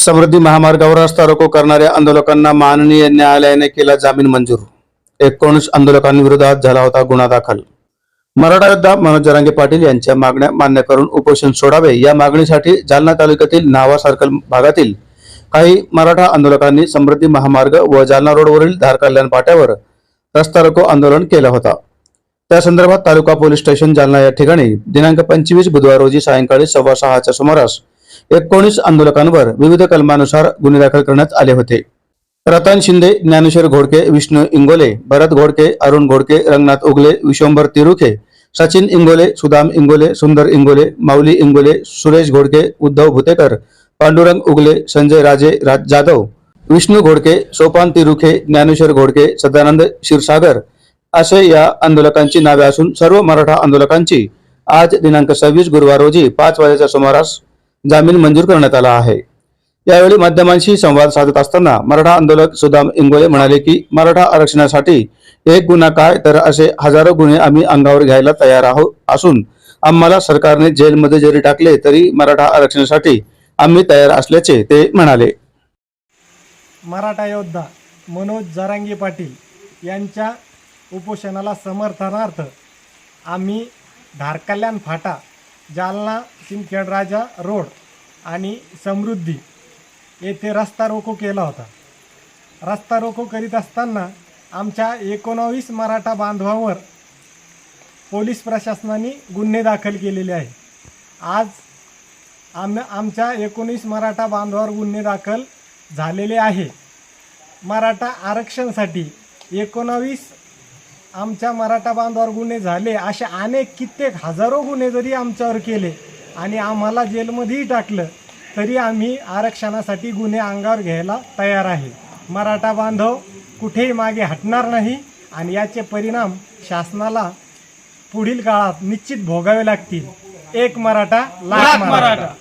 समृद्धी महामार्गावर रस्ता रोको करणाऱ्या आंदोलकांना माननीय न्यायालयाने केला जामीन मंजूर. एकोणीस आंदोलकांविरोधात झाला होता गुन्हा दाखल. मराठा योद्धा मनोज जरांगे पाटील यांच्या मागण्या मान्य करून उपोषण सोडावे या मागणीसाठी जालना तालुक्यातील नावा सर्कल भागातील काही मराठा आंदोलकांनी समृद्धी महामार्ग व जालना रोडवरील धार कल्याण पाट्यावर रस्ता रोको आंदोलन केलं होता. त्या संदर्भात तालुका पोलीस स्टेशन जालना या ठिकाणी दिनांक पंचवीस बुधवार रोजी सायंकाळी सव्वा सहाच्या सुमारास एकोणीस आंदोलकांवर विविध कलमानुसार गुन्हे दाखल करण्यात आले होते. रतन शिंदे ज्ञानेश्वर घोडके विष्णू इंगोले भरत घोडके अरुण घोडके रंगनाथ उगले विश्वंभर तिरुखे सचिन इंगोले सुदाम इंगोले सुंदर इंगोले माऊली इंगोले सुरेश घोडके उद्धव भुतेकर पांडुरंग उगले संजय राजे राज जाधव विष्णू घोडके सोपान तिरुखे ज्ञानेश्वर घोडके सदानंद क्षीरसागर असे या आंदोलकांची नावे असून सर्व मराठा आंदोलकांची आज दिनांक सव्वीस गुरुवार रोजी पाच वाजेच्या सुमारास जामीन मंजूर करण्यात आला आहे. यावेळी माध्यमांशी संवाद साधत असताना मराठा आंदोलक सुदाम इंगोले म्हणाले की मराठा आरक्षणासाठी एक गुन्हा काय? तर असे हजारो गुन्हे आम्ही अंगावर घ्यायला तयार आहोत असून आम्हाला सरकारने जेलमध्ये जरी टाकले तरी मराठा आरक्षणासाठी आम्ही तयार असल्याचे ते म्हणाले. मराठा योद्धा मनोज जरांगे पाटील यांच्या उपोषणाला समर्थनार्थ आम्ही धारकल्याण फाटा जालना सिंदखेडराजा रोड आणि समृद्धी येथे रस्ता रोको केला होता. रस्ता रोको करीत असताना आमच्या एकोणावीस मराठा बांधवावर पोलीस प्रशासनाने गुन्हे दाखल केलेले आहे आज आम आमच्या एकोणीस मराठा बांधवावर गुन्हे दाखल झालेले आहे. मराठा आरक्षणासाठी एकोणावीस आमच्या मराठा बांधवावर गुन्हे झाले असे अनेक कित्येक हजारो गुन्हे जरी आमच्यावर केले आणि आम्हाला जेलमध्येही टाकलं तरी आम्ही आरक्षणासाठी गुन्हे अंगावर घ्यायला तयार आहे. मराठा बांधव कुठेही मागे हटणार नाही आणि याचे परिणाम शासनाला पुढील काळात निश्चित भोगावे लागतील. एक मराठा लाख मराठा.